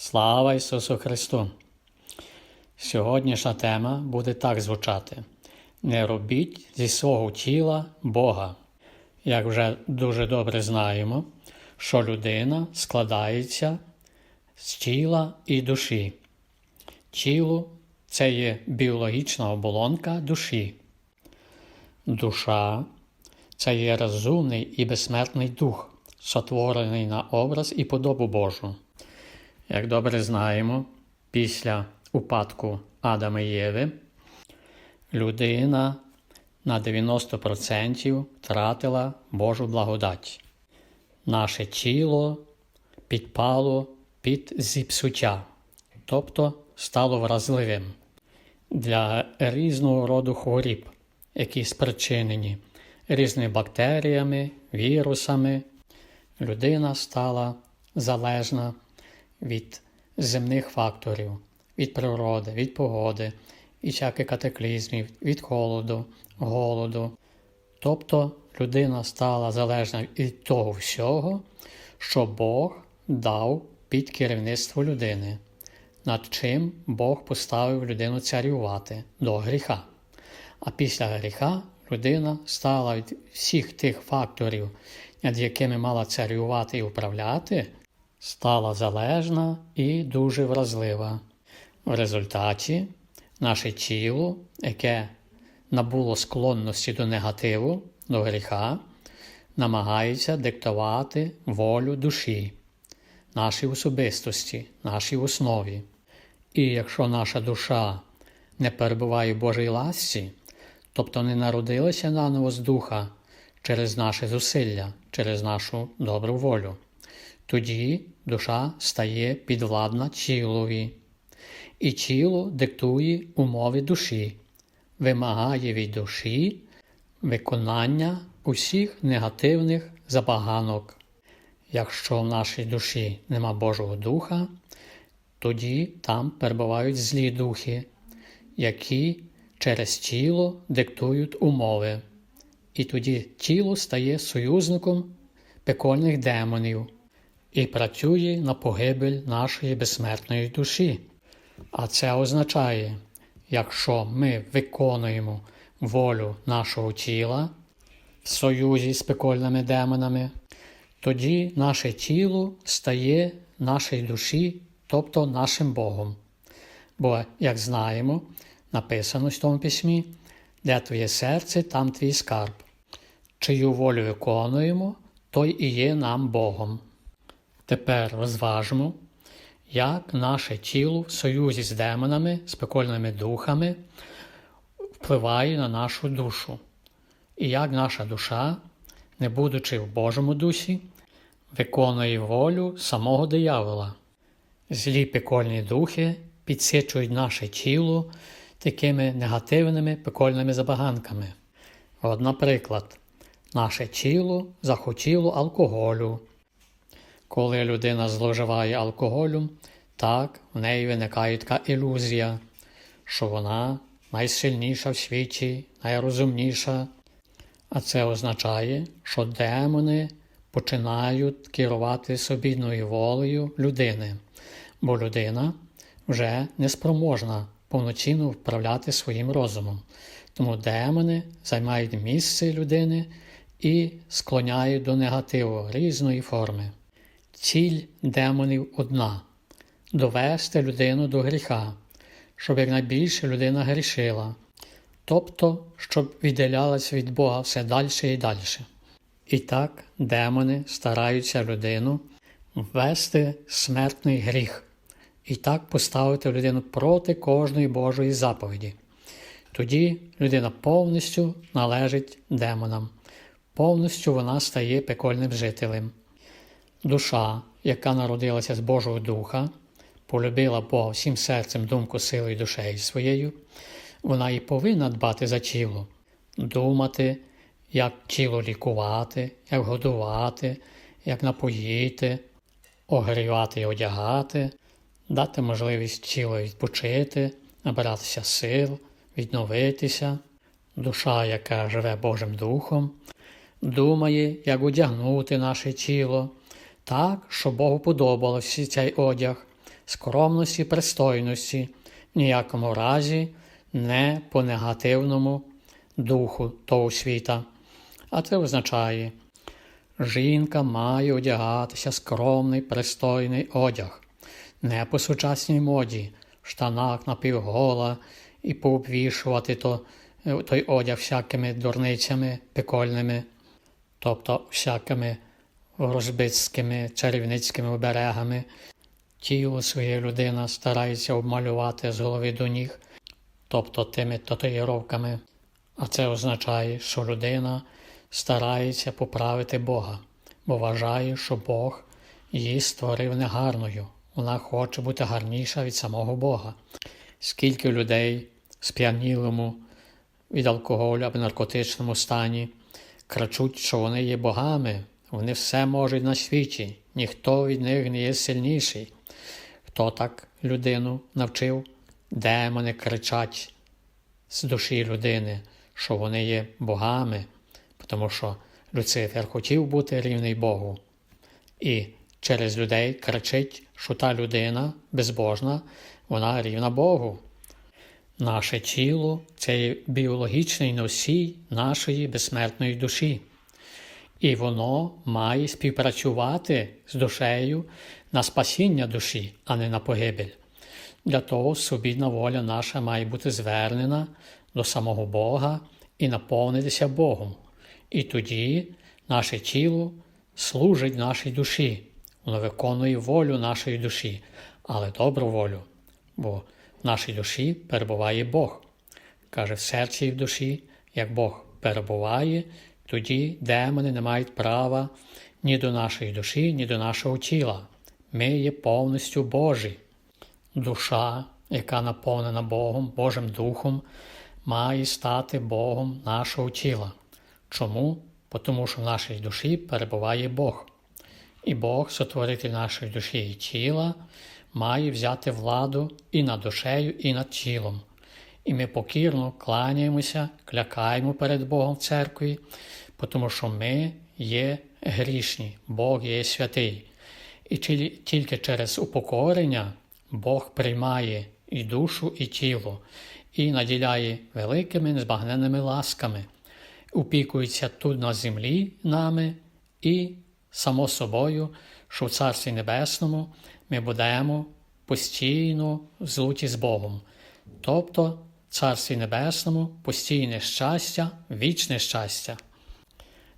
Слава Ісусу Христу! Сьогоднішня тема буде так звучати: Не робіть зі свого тіла Бога. Як вже дуже добре знаємо, що людина складається з тіла і душі. Тіло це є біологічна оболонка душі. Душа це є розумний і безсмертний дух, сотворений на образ і подобу Божу. Як добре знаємо, після упадку Адама і Єви людина на 90% втратила Божу благодать. Наше тіло підпало під зіпсуття, тобто стало вразливим для різного роду хворіб, які спричинені різними бактеріями, вірусами. Людина стала залежна від земних факторів, від природи, від погоди, від всяких катаклізмів, від холоду, голоду. Тобто людина стала залежна від того всього, що Бог дав під керівництво людини, над чим Бог поставив людину царювати до гріха. А після гріха людина стала від всіх тих факторів, над якими мала царювати і управляти, стала залежна і дуже вразлива. В результаті наше тіло, яке набуло склонності до негативу, до гріха, намагається диктувати волю душі, нашій особистості, нашій основі. І якщо наша душа не перебуває в Божій ласці, тобто не народилася наново з духа через наше зусилля, через нашу добру волю, тоді душа стає підвладна тілові, і тіло диктує умови душі, вимагає від душі виконання усіх негативних забаганок. Якщо в нашій душі нема Божого Духа, тоді там перебувають злі духи, які через тіло диктують умови, і тоді тіло стає союзником пекольних демонів і працює на погибель нашої безсмертної душі. А це означає, якщо ми виконуємо волю нашого тіла в союзі з пекольними демонами, тоді наше тіло стає нашій душі, тобто нашим Богом. Бо, як знаємо, написано в тому письмі, де твоє серце, там твій скарб. Чию волю виконуємо, той і є нам Богом. Тепер розважмо, як наше тіло в союзі з демонами, з пекольними духами впливає на нашу душу, і як наша душа, не будучи в Божому дусі, виконує волю самого диявола. Злі пекольні духи підсичують наше тіло такими негативними пекольними забаганками. От, наприклад, наше тіло захотіло алкоголю. Коли людина зловживає алкоголем, так в неї виникає така ілюзія, що вона найсильніша в світі, найрозумніша. А це означає, що демони починають керувати собідною волею людини, бо людина вже не спроможна повноцінно вправляти своїм розумом. Тому демони займають місце людини і склоняють до негативу різної форми. Ціль демонів одна довести людину до гріха, щоб якнайбільше людина грішила, тобто, щоб віддалялася від Бога все далі і далі. І так демони стараються людину ввести смертний гріх, і так поставити людину проти кожної Божої заповіді. Тоді людина повністю належить демонам, повністю вона стає пекольним жителем. Душа, яка народилася з Божого Духа, полюбила Бога всім серцем, думку, силою, душею своєю, вона і повинна дбати за тіло, думати, як тіло лікувати, як годувати, як напоїти, огрівати і одягати, дати можливість тілу відпочити, набиратися сил, відновитися. Душа, яка живе Божим Духом, думає, як одягнути наше тіло так, щоб Богу подобався цей одяг, скромності, пристойності, ніякому разі не по негативному духу того світа. А це означає, жінка має одягатися скромний, пристойний одяг, не по сучасній моді, в штанах напівгола і пообвішувати то, той одяг всякими дурницями пекольними, тобто всякими розбицькими чарівницькими оберегами. Тіло своє людина старається обмалювати з голови до ніг, тобто тими татуїровками. А це означає, що людина старається поправити Бога, бо вважає, що Бог її створив негарною. Вона хоче бути гарніша від самого Бога. Скільки людей сп'янілому від алкоголю або наркотичному стані кричуть, що вони є богами, вони все можуть на світі, ніхто від них не є сильніший. Хто так людину навчив? Демони кричать з душі людини, що вони є богами, тому що Люцифер хотів бути рівний Богу. І через людей кричить, що та людина безбожна, вона рівна Богу. Наше тіло це біологічний носій нашої безсмертної душі. І воно має співпрацювати з душею на спасіння душі, а не на погибель. Для того собідна воля наша має бути звернена до самого Бога і наповнитися Богом. І тоді наше тіло служить нашій душі, воно виконує волю нашої душі, але добру волю, бо в нашій душі перебуває Бог. Каже, в серці і в душі, як Бог перебуває, тоді демони не мають права ні до нашої душі, ні до нашого тіла. Ми є повністю Божі. Душа, яка наповнена Богом, Божим Духом, має стати Богом нашого тіла. Чому? Тому що в нашій душі перебуває Бог. І Бог, сотворитель нашої душі і тіла, має взяти владу і над душею, і над тілом. І ми покірно кланяємося, клякаємо перед Богом в церкві, тому що ми є грішні, Бог є святий. І тільки через упокорення Бог приймає і душу, і тіло, і наділяє великими незбагненними ласками, упікується тут на землі нами, і, само собою, що в Царстві Небесному ми будемо постійно в злуті з Богом. Тобто Царстві Небесному постійне щастя, вічне щастя.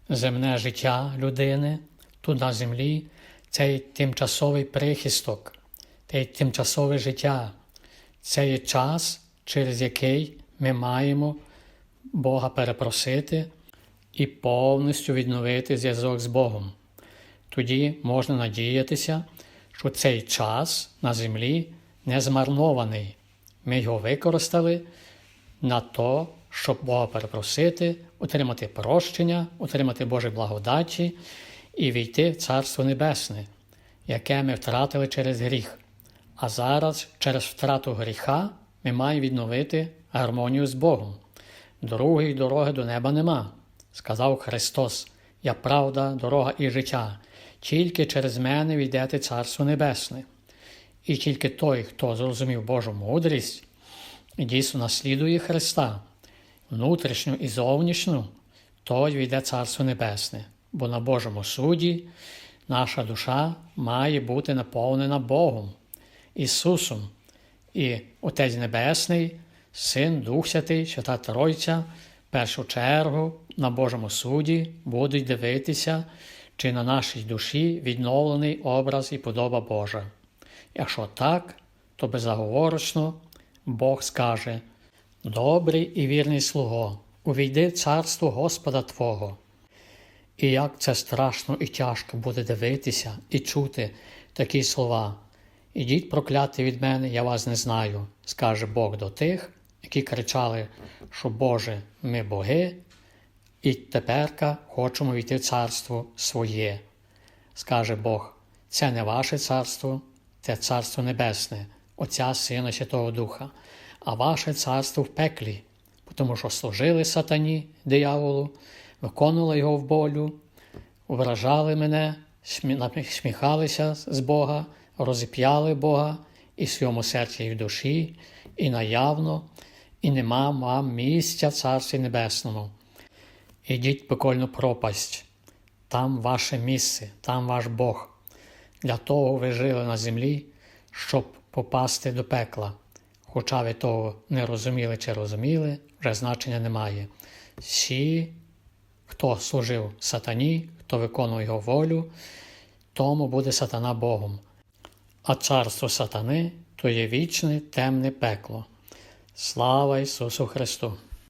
Земне життя людини тут на землі це тимчасовий прихисток, це тимчасове життя, це є час, через який ми маємо Бога перепросити і повністю відновити зв'язок з Богом. Тоді можна надіятися, що цей час на землі не змарнований. Ми його використали на то, щоб Бога перепросити, отримати прощення, отримати Божі благодаті і війти в Царство Небесне, яке ми втратили через гріх. А зараз, через втрату гріха, ми маємо відновити гармонію з Богом. Другої дороги до неба нема. Сказав Христос: Я правда, дорога і життя, тільки через мене війдете Царство Небесне. І тільки той, хто зрозумів Божу мудрість, дійсно наслідує Христа, внутрішню і зовнішню, той війде Царство Небесне, бо на Божому суді наша душа має бути наповнена Богом, Ісусом, і Отець Небесний, Син, Дух Святий, Свята Тройця, в першу чергу на Божому суді будуть дивитися, чи на нашій душі відновлений образ і подоба Божа. Якщо так, то безоговорочно Бог скаже: Добрий і вірний слуго, увійди в царство Господа Твого. І як це страшно і тяжко буде дивитися і чути такі слова. Ідіть прокляти від мене, я вас не знаю, скаже Бог до тих, які кричали, що Боже, ми боги, і теперка хочемо війти в царство своє. Скаже Бог, це не ваше царство, це царство небесне, Отця Сина Святого Духа, а ваше царство в пеклі, тому що служили сатані, дияволу, виконували його в болю, вражали мене, сміхалися з Бога, розіп'яли Бога і в своєму серці, і в душі, і наявно, і нема вам місця в Царстві Небесному. Ідіть пекольну пропасть, там ваше місце, там ваш Бог. Для того ви жили на землі, щоб попасти до пекла. Хоча ви того не розуміли чи розуміли, вже значення немає. Всі, хто служив сатані, хто виконує його волю, тому буде сатана Богом. А царство сатани то є вічне темне пекло. Слава Ісусу Христу!